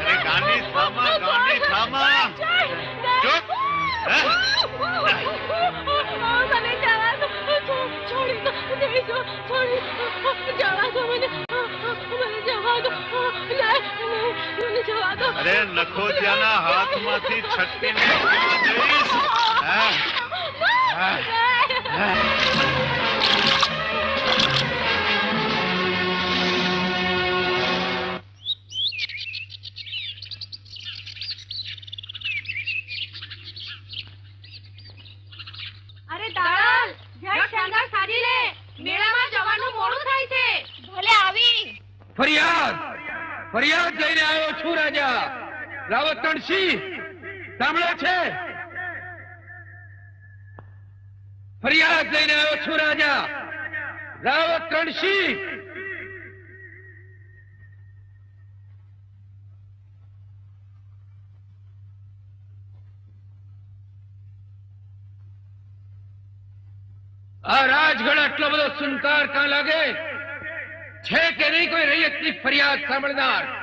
અરે ગાંડી થામા ગાંડી થામા ચૂપ હે? મને જવા દો. છોડી દો. જઈજો છોડી જવા દો મને. મને જવા દો. મને જવા દો. અરે નખોજિયાના હાથમાંથી છટકીને જઈશ હે? હે? રાવતણસિંહ સાંભળે છે? ફરિયાદ લઈને આવ્યો છું રાજા. રાવતણસિંહ આ રાજગઢ આટલો બધો સુનકાર કાં લાગે? છે કે નહીં કોઈ રૈયતની ફરિયાદ સાંભળનાર?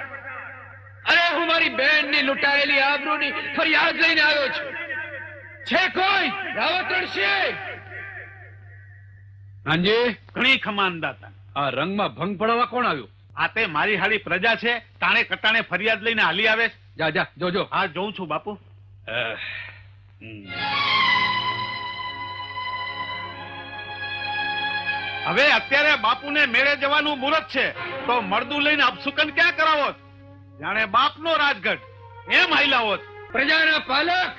અરે હું મારી બહેનની લૂંટાયેલી આબરૂની ફરિયાદ લઈને આવ્યો છું. છે કોઈ? રાવતણસિંહ હાંજી ઘણી ખમાનદાતા. આ રંગમાં ભંગ પડાવવા કોણ આવ્યું? આ તે મારી હારી પ્રજા છે તાણે કટાણે ફરિયાદ લઈને હાલી આવે છે. જા જા જોજો હા જોઉં છું બાપુ. હમ. હવે અત્યારે બાપુને મેળે જવાનું મુહૂર્ત છે તો મળદું લઈને અપસુકન ક્યાં કરાવો જાણે બાપનો રાજગઢ. એમ હાઈલાવો પ્રજાના પાલક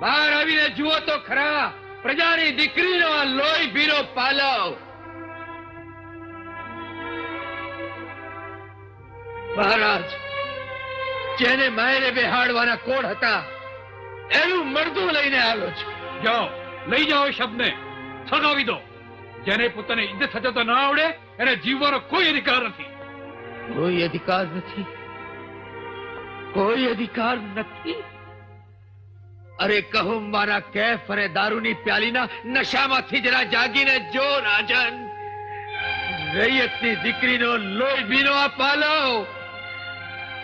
બહાર આવીને જુઓ તો ખરા પ્રજાની દીકરીનો લોહી ભીનો પાલવ. મહારાજ જેને માયને બેહાડવાના કોણ હતા એનું મળતું લઈને આવ્યો છે. જાઓ લઈ જાઓ શબ્દને સગાવી દો. જેને પોતાની ઇજ્જત સજાવતા ના આવડે એને જીવવાનો કોઈ અધિકાર નથી. કોઈ અધિકાર નથી. કોઈ અધિકાર નથી? અરે કહો મારા કેફ અને દારૂની પ્યાલીના નશામાંથી જરા જાગીને જો રાજન. રૈયતની દીકરીનો લોહી બીનો આ પાલો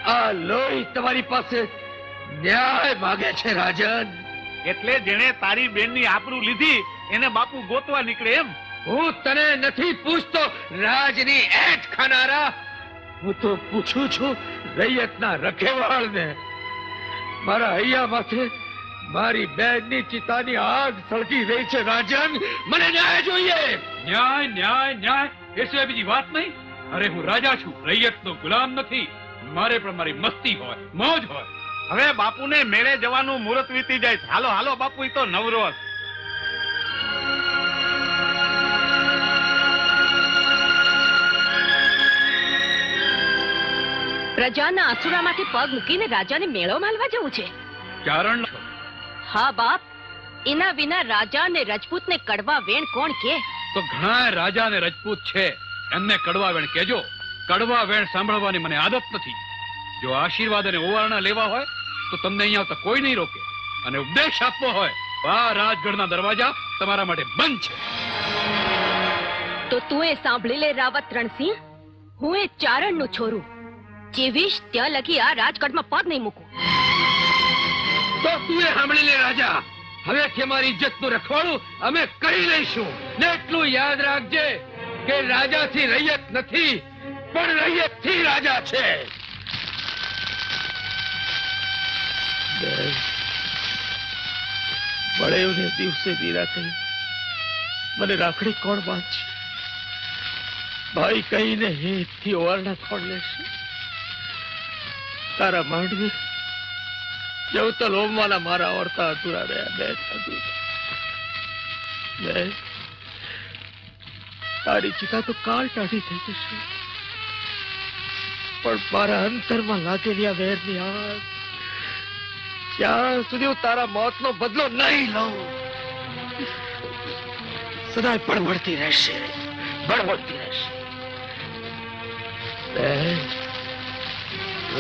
આ લોહી તમારી પાસે ન્યાય માગે છે રાજન. એટલે જેણે તારી બેનની આબરૂ લીધી એને બાપુ ગોતવા નીકળે એમ? હું તને નથી પૂછતો રાજની એટ ખાનારા હું તો પૂછું છું રૈયતના રખેવાળને. મારા હૈયા માથે મારી બેનની ચિતાની આગ સળગી રહી છે રાજન. મને ન્યાય જોઈએ. ન્યાય ન્યાય ન્યાય. એ સિવાય બીજી વાત નહીં. અરે હું રાજા છું રૈયતનો ગુલામ નથી. મારે પણ મારી મસ્તી હોય મોજ હોય. હવે બાપુને મેળે જવાનું મુહૂર્ત વીતી જાય હાલો હાલો બાપુ એ તો નવરો પ્રજાના આસુરામાંથી પગ મૂકીને રાજાને મેળો માલવા જવું છે. ચારણ હા બાપ. એના વિના રાજા અને રજપૂતને કડવા વેણ કોણ કે? તો ઘણા રાજા ને રજપૂત છે. એમને કડવા વેણ કેજો કડવા વેણ સાંભળવાની મને આદત નથી. જો આશીર્વાદ અને ઓવારણા લેવા હોય તો તમને અહીંયા આવતા કોઈ નહીં રોકે. અને ઉપદેશ આપવો હોય આ રાજગઢના દરવાજા તમારા માટે બંધ છે. તો તું એ સાંભળી લે રાવત રણસિંહ હું એ ચારણનું છોરું. જેવીશ ત્યાં લગી આ રાજકોટમાં પદ નહીં મૂકું. તો તું એ સાંભળી લે રાજા. હવેથી અમારી ઇજ્જતનું રખવાડું અમે કરી લઈશું. ને એટલું યાદ રાખજે કે રાજાથી રૈયત નથી, પણ રૈયતથી રાજા છે. બળેવને દિવસે દીરા કહી મને રાખડી કોણ બાંધશે? ભાઈ કહીને હેતથી ઓવારણા કોણ લેશે. તારા માંડવી. જવતલ હોમવાના મારા આવડતા અધૂરા રહ્યા, બે બે. તારી ચિતા તો કાળ કાઢી થઈ જશે. પણ મારા અંતરમાં લાગેલી આ વેરની આગ. ત્યાં સુધી હું તારા મોતનો બદલો નહીં લઉં, સદાય બળબડતી રહેશે બળવડતી રહેશે.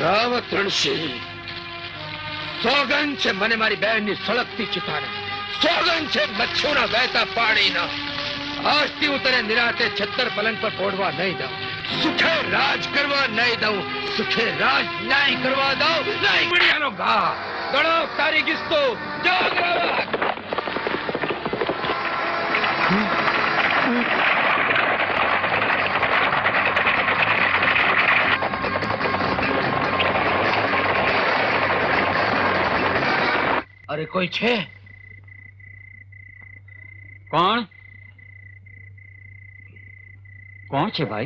રામ ત્રણસિંહ સોગન છે મને મારી બહેનની સળગતી ચિતાને. સોગન છે મચ્છોના વહેતા પાણીના. આજથી હું નિરાતે છત્તર પલંગ પર ફોડવા નહીં દઉં. સુખે રાજ કરવા નહીં દઉં. સુખે રાજ નહીં કરવા દઉં. નહીં પીડિયાનો ઘા. ગણો તારી કિસ્તો કોઈ છે? કોણ? કોણ છે ભાઈ?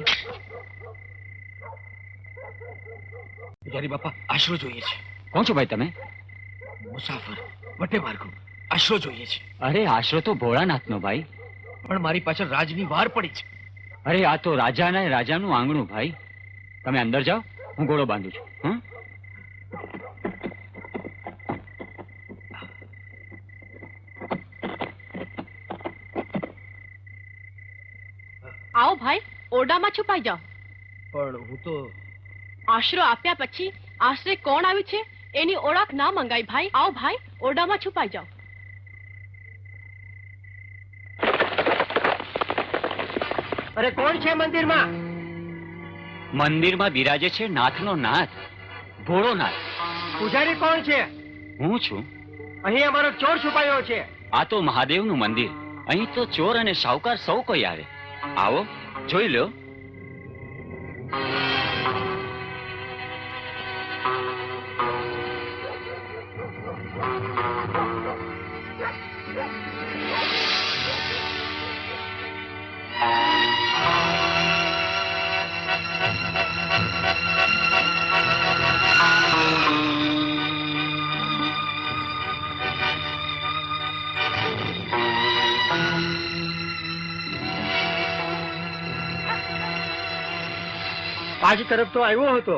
બિચારી બાપા આશરો જોઈએ છે. કોણ છો ભાઈ તમે? મુસાફર વટે માર્ગો. આશરો જોઈએ છે. અરે આશરો તો ભોળાનાથનો ભાઈ. પણ મારી પાછળ રાજની વાર પડી છે. અરે આ તો રાજાના રાજાનું આંગણું ભાઈ. તમે અંદર જાઓ હું ઘોડો બાંધું છું. હં ઓરડામાં છુપાઈ જાઓ પણ હું તો આશરો આપ્યા પછી આશરે કોણ આવ્યું છે? એની ઓળખ ના મંગાઈ ભાઈ. આવો ભાઈ ઓરડામાં છુપાઈ જાઓ અરે કોણ છે મંદિરમાં? મંદિરમાં બિરાજે છે નાથનો નાથ ભોળોનાથ પૂજારી કોણ છે? હું છું. અહીં અમારો ચોર છુપાયો છે. આ તો મહાદેવનું મંદિર. અહીં તો ચોર અને સાહુકાર સૌ કોઈ આવે. આવો જોઈ લો Bye. આજ તરફ તો આવ્યો હતો.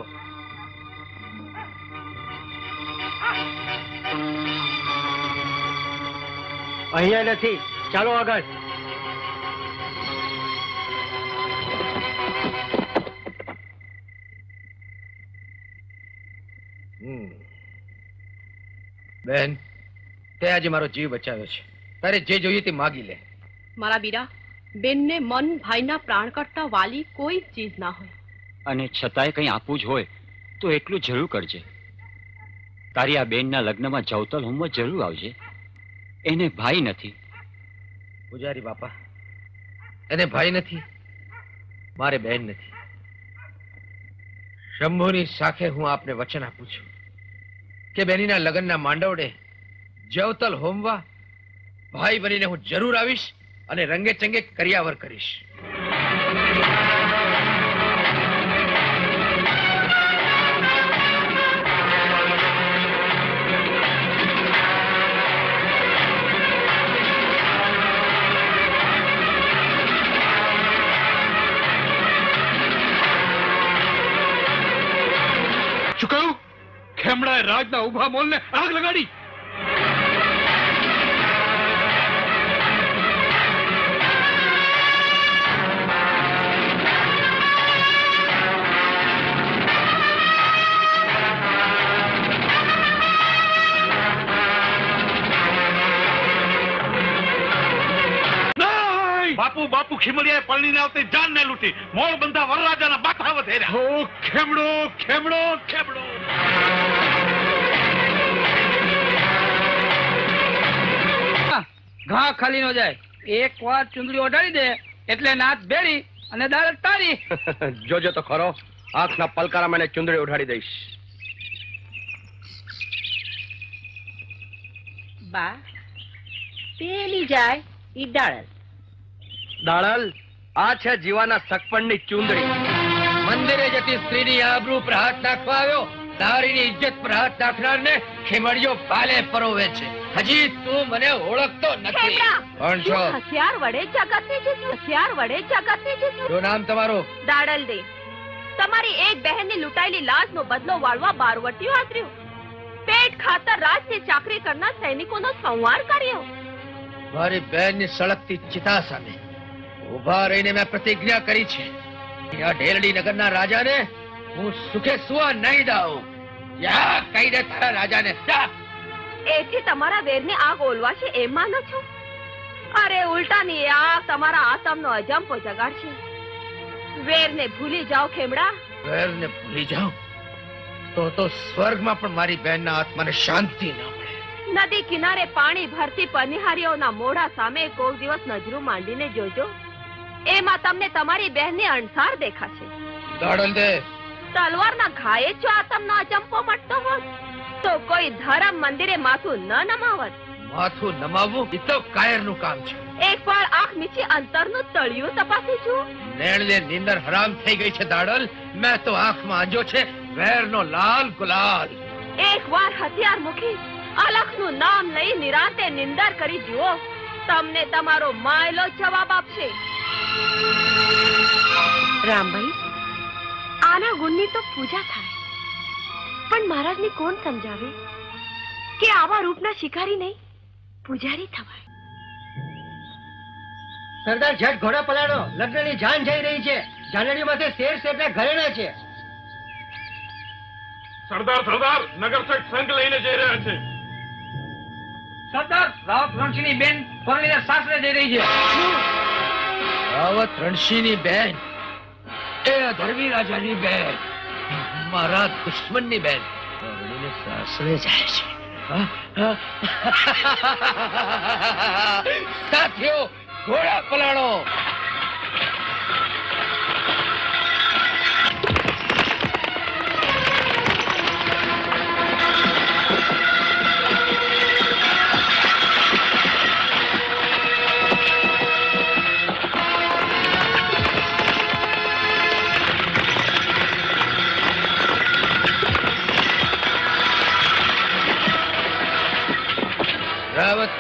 અહીંયા નથી. ચાલો આગળ. બેન તે આજે મારો જીવ બચાવ્યો છે. તારે જે જોઈએ તે માગી લે. મારા બીરા બેનને મન ભાઈના પ્રાણ કરતા વાલી કોઈ ચીજ ના હોય. અને છતાંય કંઈ આપવું જ હોય, તો એટલું જરૂર કરજે. તારી આ બેનના લગ્નમાં જવતલ હોમમાં જરૂર આવજે. એને ભાઈ નથી. પૂજારી બાપા, એને ભાઈ નથી, મારે બહેન નથી. શંભુની સાખે હું આપને વચન આપું છું કે બેનીના લગ્નના માંડવડે જવતલ હોમવા ભાઈ બનીને હું જરૂર આવીશ અને રંગે ચંગે કરિયાવર કરીશ. રાજના ઊભા મોલને આગ લગાડી! બાપુ બાપુ, ખીમડિયાએ પરણીને આવતી જાનને લૂંટી. મોળ બંધા વરરાજાના બાથા વધેર્યા ઓ, ખેમડો ખેમડો ખેમડો. ઘા ખાલી નો જાય. એક વાર ચુંદડી ઓઢાડી દે એટલે નાથ બેડી અને દાળ તારી. જોજો તો ખરો આંખના પલકારા મને ચુંદડી ઉઠાડી દઈશ. બા પેલી જાય ઈ દાળલ. દાળલ? આ છે જીવાના સકપણની ચુંદડી. મંદિરે જતી સ્ત્રીની આબરૂ પર હાથ નાખવા આવ્યો. નારીની ઇજ્જત પર હાથ નાખનારને ખીમડીઓ પાલે પરોવે છે. હજી તું મને ઓળખતો નથી. પણ છો? હથિયાર વડે જગતને જીત્યું હથિયાર વડે જગતને જીત્યું શું નામ તમારું? દાડલ દે. તમારી એક બહેનની લૂંટાયેલી લાશનો બદલો વાળવા બારવટીઓ આદર્યું. પેટ ખાતર રાજની ચાકરી કરનાર સૈનિકોનો સંવાર કર્યો. મારી બહેનની સળગતી ચિતા સામે ઊભા રહીને મેં પ્રતિજ્ઞા કરી છે. આ ઢેરડી નગરના રાજાને હું સુખે સુવા નહીં દઉં જા કહી દે તારા રાજાને. જા એથી તમારા વેરની આગ ઓલવાશે એમ માનો છો? અરે ઉલટાની આગ તમારા આતમનો અજંપો જગાડશે. વેરને ભૂલી જાઓ ખેમડા. વેરને ભૂલી જાઓ? તો તો સ્વર્ગમાં પણ મારી બહેનના આત્માને શાંતિ ન મળે. નદી કિનારે પાણી ભરતી પનિહારીઓના મોઢા સામે કોક દિવસ નજરું માંડીને જોજો. એમાં તમને તમારી બહેનની અણસાર દેખાશે. દાડલ તલવારના ઘાયે જ આતમનો અજંપો મટતો હોત તો કોઈ ધરમ મંદિરે માથું ન નમાવત. માથું નમાવવું એ તો કાયરનું કામ છે. એક વાર આંખ મીચી અંતરનું તળિયું તપાસી જુઓ નેણને નીંદર હરામ થઈ ગઈ છે દાડલ. મેં તો આંખમાં આંજો છે વેરનો લાલ ગુલાલ. એક વાર હથિયાર મૂકી અલખનું નામ લઈ નિરાંતે નિંદર કરી જુઓ. તમને તમારો માયલો જવાબ આપશે. રામભાઈ આના ગુણની તો પૂજા થાય. પણ મહારાજને કોણ સમજાવે કે આવા રૂપના શિકારી નહીં? પૂજારી થવાય. સરદાર ઝટ ઘોડા પલાડો લગ્નની જાન જઈ રહી છે. જાનડી માથે શેર શેરના ઘરેણા છે. સરદાર સરદાર નગર શેઠ સંઘ લઈને જઈ રહ્યા છે. સરદાર રાવત રણસિંહની બેન પરણીને સાસરે જઈ રહી છે. રાવત રણસિંહની બેન? એ અધર્મી રાજાની બેન. મારા દુશ્મનની બેન. પરણીને સાસરે જાય છે? સાથીઓ ઘોડા પલાળો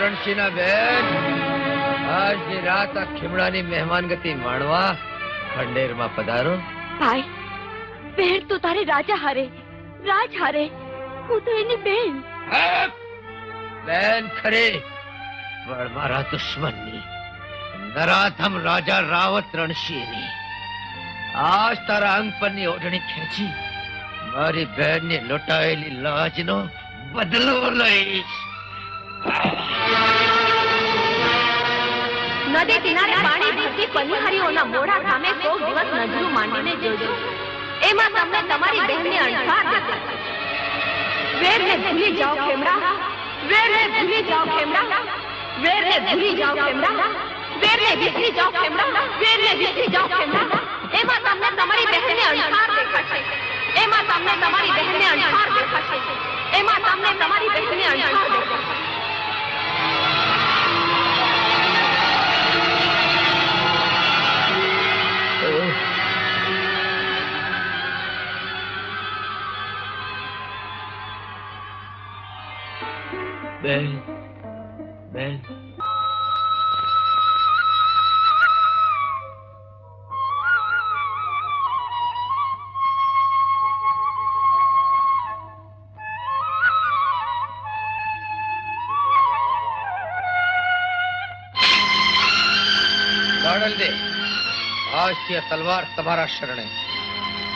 રાવત બેન આજની રાત આ ખીમડાની મહેમાન ગતિ માણવા ખંડેરમાં પધારો. ભાઈ બેન તો તારે રાજા હારે રાજ હારે. હું તો એની બેન. બેન ખરી. પણ મારા દુશ્મનની નરાધમ રાજા રાવત રણસિંહની આજ તારા અંગ પરની ઓઢણી ખેંચી મારી બહેનની લોટાયેલી લાજનો બદલો લઈશ. નદી કિનારે પાણી ભરતી પનિહારીઓના મોઢા સામે કોક દિવસ નજરું માંડીને જોજો. એમાં તમને તમારી બહેનની અણસાર દેખાશે વેરને ભૂલી જાઓ ખેમડા વેરને ભૂલી જાઓ ખેમડા વેરને ભૂલી જાઓ ખેમડા વેરને વિસરી જાઓ ખેમડા વેરને વિસરી જાઓ ખેમડા એમાં તમને તમારી બહેનની અણસાર દેખાશે. એમાં તમને તમારી બહેનની અણસાર દેખાશે. એમાં તમને તમારી બહેનની અણસાર દેખાશે. બેન બેન. દે આજથી તલવાર તમારા શરણે.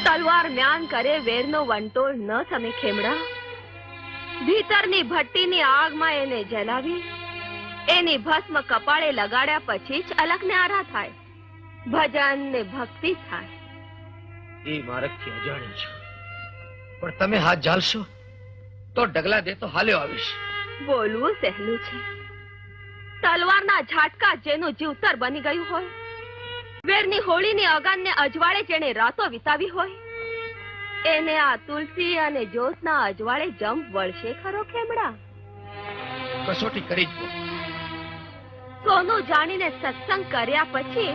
તલવાર મ્યાન કરે વેરનો વંટોળ ન તમે ખેમડા. ભીતરની ભટ્ટીની આગમાં એને જલાવી એની ભસ્મ કપાળે લગાડ્યા પછી જ અલગને આરા થાય ભજન ને ભક્તિ થાય. એ માર્ગથી અજાણી છું. પણ તમે હાથ ઝાલશો તો ડગલા દે તો હાલ્યો આવીશ. બોલવું સહેલું છે. તલવારના ઝાટકા જેનું જીવતર બની ગયું હોય વેરની હોળીની અગાનને અજવાળે જેણે રાતો વિતાવી હોય એને આ તુલસી અને જોશના અજવાળે જંપ વળશે ખરો ખેમડા? કસોટી કરી જ સોનું જાણીને સત્સંગ કર્યા પછી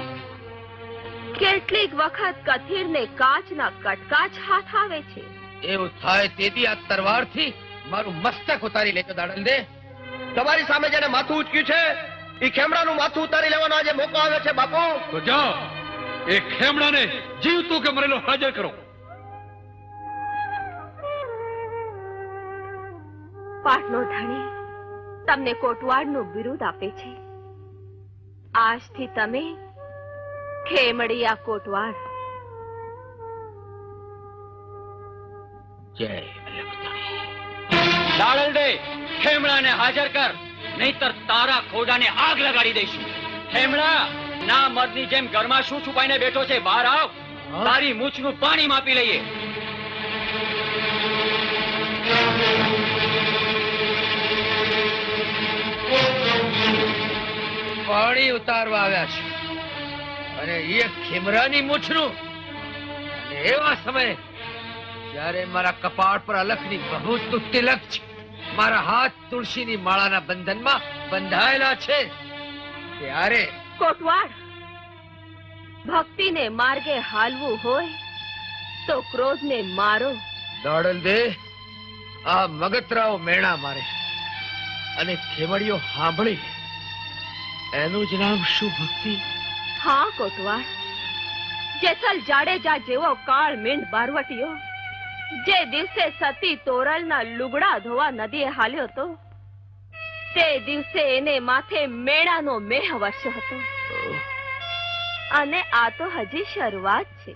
કેટલીક વખત કથીરને કાચના કટકા જ હાથ આવે છે. એવું થાય તેથી આ તરવારથી મારું મસ્તક ઉતારી લેજો દાડલ દે. તમારી સામે જેને માથું ઉચક્યું છે એ ખેમડાનું માથું ઉતારી લેવાનો આજે મોકો આવ્યો છે બાપુ. તો જાઓ. એ ખેમડાને જીવતું કે મરેલો હાજર કરો. પાટનો ધણી તમને કોટવાડનું બિરુદ આપે છે. આજથી તમે ખેમડિયા કોટવાડ જય અલગતાણી ખેમડાને હાજર કર. નહીતર તારા ખોડાને આગ લગાડી દઈશું. ખેમડા ના મર્દની જેમ ઘરમાં શું છુપાઈને બેઠો છે? બહાર આવ. તારી મૂછનું પાણી માપી લઈએ. પાણી ઉતારવા આવ્યા છે. અને એ ખેમરાની મૂછનું. અને એવા સમયે જ્યારે મારા કપાળ પર અલખની બહુતનું તિલક છે મારા હાથ તુલસીની માળાના બંધનમાં બંધાયેલા છે ત્યારે કોટવાડ ભક્તિને માર્ગે હાલવું હોય તો ક્રોધને મારો. દોડલ દે આ મગતરાઓ મેણા મારે અને ખેમડીઓ સાંભળી એનું જ નામ શું ભક્તિ? હા કોટવાર જેસલ જાડેજા જેવો કાળ મીંડ બારવટીઓ જે દિવસે સતી તોરલના લુગડા ધોવા નદીએ હાલ્યો હતો તે દિવસે એને માથે મેણાનો મેહ વર્ષ હતો. અને આ તો હજી શરૂઆત છે.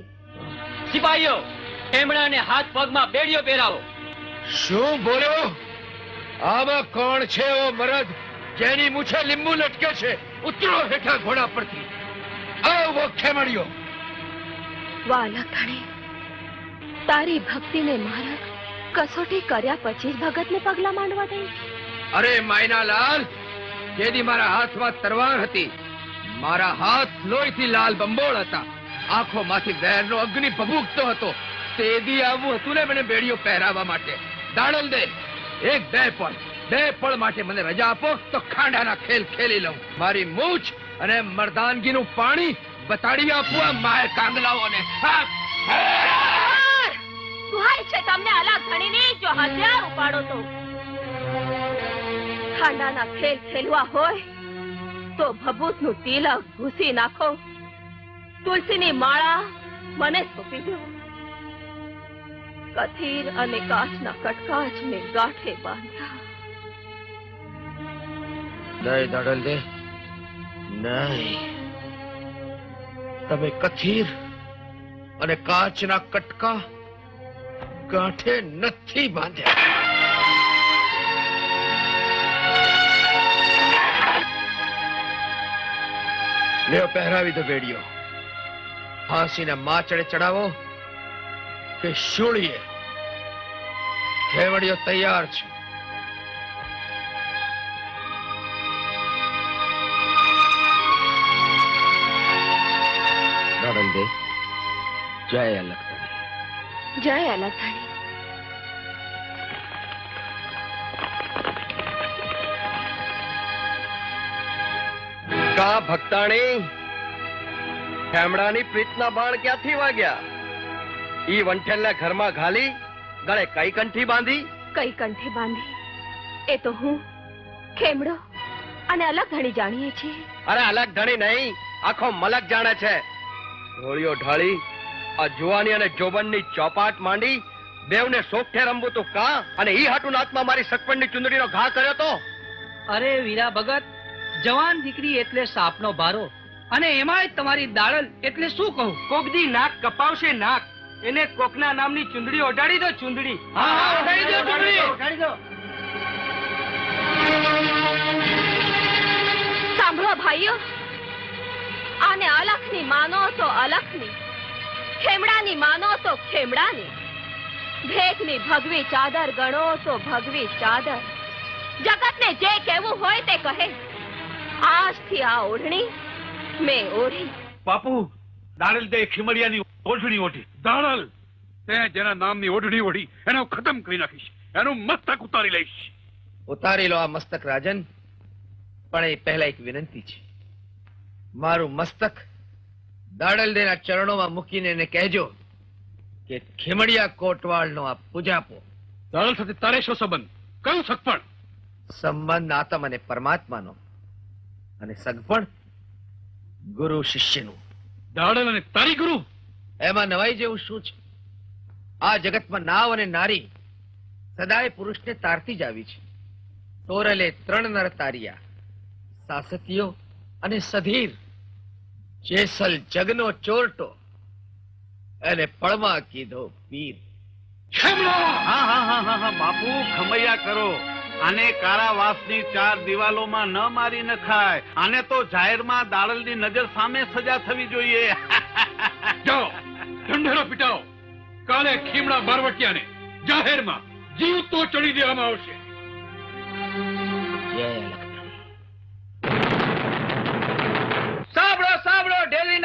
સિપાહીઓ એમણાને હાથ પગમાં બેડીઓ પહેરાવો. શું બોલ્યો? આમાં કોણ છે ઓ મરદ? જેની મૂછે લીંબુ લટકે છે ઉતરો હેઠા ઘોડા પરથી. આવો ખેમડીઓ. વાલા ધણી તારી ભક્તિને મારા કસોટી કર્યા પછી જ ભગતને પગલા માંડવા દઈ. અરે માયનાલાલ જેદી મારા હાથમાં તરવાર હતી મારા હાથ લોહીથી લાલ બંબોળ હતા. આંખોમાંથી વેરનો અગ્નિ ભભૂકતો હતો. તેદી આવું હતું ને મને બેડીઓ પહેરાવવા માટે. દાડલ દે એક બે પળ બે પળ માટે મને રજા આપો, તો ખાંડાના ખેલ ખેલી લઉં. મારી મૂછ અને મર્દાનગીનું પાણી બતાડી આપું આ માય કાંગલાઓને. તિલક ઘૂસી નાખો. તુલસીની માળા મને કથીર અને કાચના કટકા જ મેં ગાંઠે બાંધ્યા. નહીં દાડલ દે. નહીં. તમે કથીર અને કાચના કટકા ગાંઠે નથી બાંધ્યા. લ્યો, પહેરાવી દો બેડીઓ. ફાંસીને માચડે ચડાવો કે શૂળીએ. ખેવડીઓ તૈયાર છે. જય અલગ જય અલગ કા ભક્તાણી? ખેમડાની પ્રીતના બાણ ક્યાંથી વાગ્યા? ઈ વંઠેલને ઘરમાં ઘાલી ગળે કઈ કંઠી બાંધી? કઈ કંઠી બાંધી? એ તો હું ખેમડો અને અલગ ધણી જાણીએ છીએ. અરે અલગ ધણી નહીં આખો મલક જાણે છે. ઢોળીઓ ઢાળી આ જુવાની અને જોબનની ચોપાટ માંડી બેવને સોગઠે રમવું તું કા? અને ઈ હાટુ નાથમાં મારી સકપણની ચુંદડીનો ઘા કર્યો તો? અરે વીરા ભગત જવાન દીકરી એટલે સાપનો ભારો. અને એમાંય તમારી દાડલ એટલે શું કહું? કોકદી નાક કપાવશે નાક. એને કોકના નામની ચુંદડી ઓઢાડી દો ચુંદડી. હા હા ઓઢાડી દો ચુંદડી. ઓઢાડી દો. સાંભળો ભાઈઓ આને અલખની માનો તો અલખની. ખેમડાની માનો તો ખેમડાની. ભેખની ભગવી ચાદર ગણો તો ભગવી ચાદર. જગતને જે કહેવું હોય તે કહે. આજથી આ ઓઢણી મેં ઓઢી. બાપુ દાણલ દે ખીમડિયાની ઓઢણી ઓઢી. દાણલ તે જેના નામની ઓઢણી ઓઢી એનો ખતમ કરી નાખીશ. એનું મસ્તક ઉતારી લઈશ. ઉતારી લો આ મસ્તક રાજન. પણ એ પહેલા એક વિનંતી છે. મારું મસ્તક દાડલદેના ચરણોમાં મૂકીને એને કહેજો કે ખીમડિયા કોટવાળનો આ પૂજાપો. દાડલ સાથે તારે શું સંબંધ? કયું સગપણ સંબંધ આત્મ અને પરમાત્માનો અને સગપણ ગુરુ શિષ્યનું. દાડલ અને તારી ગુરુ? એમાં નવાઈ જેવું શું છે? આ જગતમાં નાવ અને નારી સદાય પુરુષને તારતી જ આવી છે. તોરલે ત્રણ નર તારિયા સાસતીઓ અને સધીર. જેસલ જગનો ચોરટો અને પળમાં કીધો પીર. હા હા હા હા હા બાપુ ખમૈયા કરો. આને કારાવાસની ચાર દિવાલોમાં ન મારી નખાય. આને તો જાહેરમાં દાડલની નજર સામે સજા થવી જોઈએ. જાઓ ઢંઢેરો પીટાઓ. કાલે ખીમડા બારવટિયાને જાહેરમાં જીવતો ચડી દેવામાં આવશે.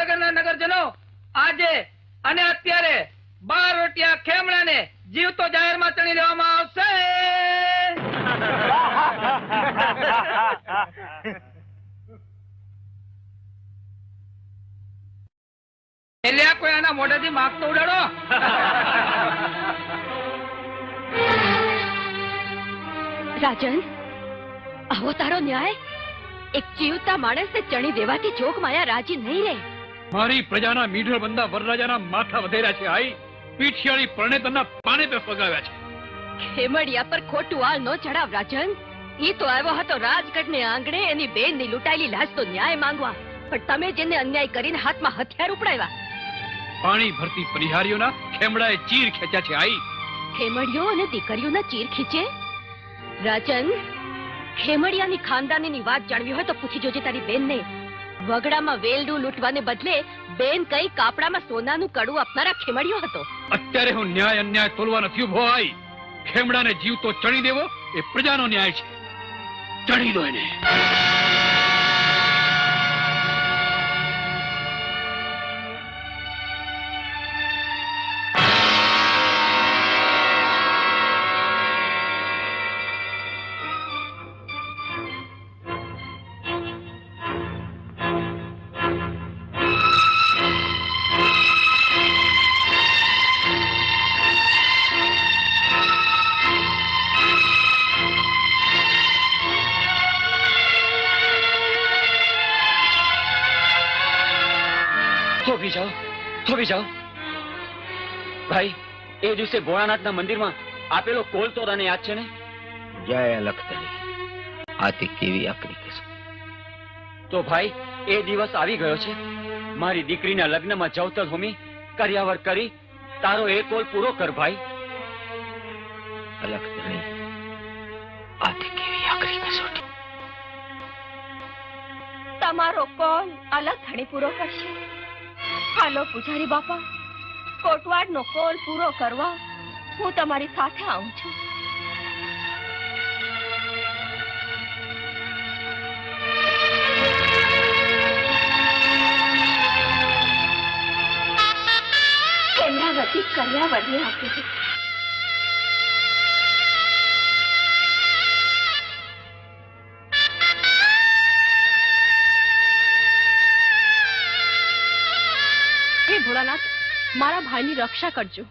ઢેલી નગરજનો, આજે અને અત્યારે બાર રોટિયા ખેમણાને જીવતો જાહેરમાં ચણી લેવામાં આવશે. એટલે કોઈ આના મોઢેથી માગતો ઉડાડો. રાજન, આવો તારો ન્યાય. એક જીવતા માણસને ચણી દેવાથી જોગ માયા રાજી નહીં રહે. મારી પ્રજાના મીઢળ બંદા વરરાજાના માથા વધેરા છે. આઈ પીઠિયાળી પરણેતરના પાને પે ફગાવ્યા છે. ખેમડિયા પર ખોટું આળ ન ચડાવ રાજન. ઈ તો આવ્યો હતો રાજગઢને આંગણે એની બેનની લૂંટાયેલી લાશ તો ન્યાય માંગવા. પણ તમે જેને અન્યાય કરીને હાથમાં હથિયાર ઉપડાવ્યા. પાણી ભરતી પરિહારીઓના ખેમડાએ ચીર ખેંચ્યા છે. આઈ. ખેમડિયો અને દીકરીઓના ચીર ખીચે? રાજન ખેમડિયાની ખાનદાનીની વાત જાણવી હોય તો પૂછી જોજે તારી બેનને. વગડામાં વેલડું લૂંટવાને બદલે બેન કઈ કાપડામાં સોનાનું કડું આપનારા ખેમડિયો હતો. અત્યારે હું ન્યાય અન્યાય તોલવા નથી ઊભો આઈ. ખેમડાને જીવતો ચણી દેવો એ પ્રજાનો ન્યાય છે. ચણી દો એને. દિવસે ભોળાનાથના મંદિરમાં આપેલો કોલ તો તને યાદ છે ને? જય લખતરી. આથી કેવી આકરી કસમ તો ભાઈ એ દિવસ આવી ગયો છે. મારી દીકરીના લગ્નમાં જવતર હોમી કર્યાવર કરી તારો એ કોલ પૂરો કર ભાઈ. લખતરી તે કેવી આકરી કસોટી તમારો કોલ અલગ ધણી પૂરો કરશે. હાલો પૂજારી બાપા. કોટવાડનો કોલ પૂરો કરવા હું તમારી સાથે આવું છું. કર્યા વધી આપી ભોળાનાથ મારા ભાઈની રક્ષા કરજો.